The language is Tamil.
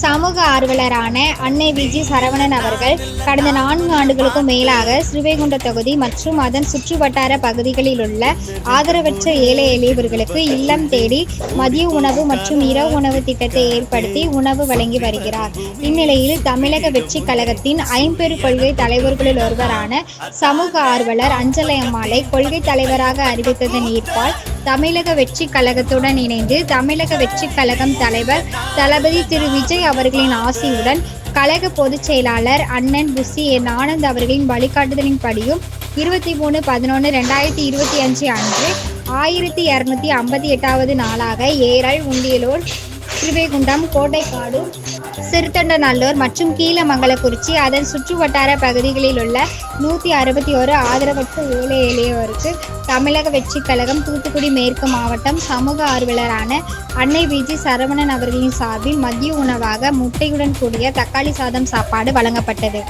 சமூக ஆர்வலரான அன்னை விஜி சரவணன் அவர்கள் கடந்த நான்கு ஆண்டுகளுக்கும் மேலாக ஸ்ரீவைகுண்ட தொகுதி மற்றும் அதன் சுற்றுவட்டார பகுதிகளில் உள்ள ஆதரவற்ற ஏழை எளியவர்களுக்கு இல்லம் தேடி மதிய உணவு மற்றும் இரவு உணவு திட்டத்தை ஏற்படுத்தி உணவு வழங்கி வருகிறார். இந்நிலையில் தமிழக வெற்றி கழகத்தின் ஐம்பெரு கொள்கை தலைவர்களில் ஒருவரான சமூக ஆர்வலர் அஞ்சலை அம்மாளை கொள்கை தலைவராக அறிவித்ததன் ஈர்ப்பால் தமிழக வெற்றி கழகத்துடன் இணைந்து தமிழக வெற்றி கழகம் தலைவர் தளபதி திரு விஜய் அவர்களின் ஆசியுடன் கழக பொதுச் செயலாளர் அண்ணன் புசி என் ஆனந்த் அவர்களின் வழிகாட்டுதலின்படியும் இருபத்தி மூணு பதினொன்று ரெண்டாயிரத்தி இருபத்தி அஞ்சு அன்று ஆயிரத்தி இரநூத்தி ஐம்பத்தி எட்டாவது நாளாக ஏரல் உண்டியலூர் திருவைகுண்டம் கோட்டைக்காடு சிறுத்தொண்டநல்லூர் மற்றும் கீழமங்கலக்குறிச்சி. அதன் சுற்றுவட்டார பகுதிகளில் உள்ள நூற்றி அறுபத்தி ஒரு ஆதரவற்ற ஏழை எளியோருக்கு தமிழக வெற்றிக் கழகம் தூத்துக்குடி மேற்கு மாவட்டம் சமூக ஆர்வலரான அன்னை விஜி சரவணன் அவர்களின் சார்பில் மதிய உணவாக முட்டையுடன் கூடிய தக்காளி சாதம் சாப்பாடு வழங்கப்பட்டது.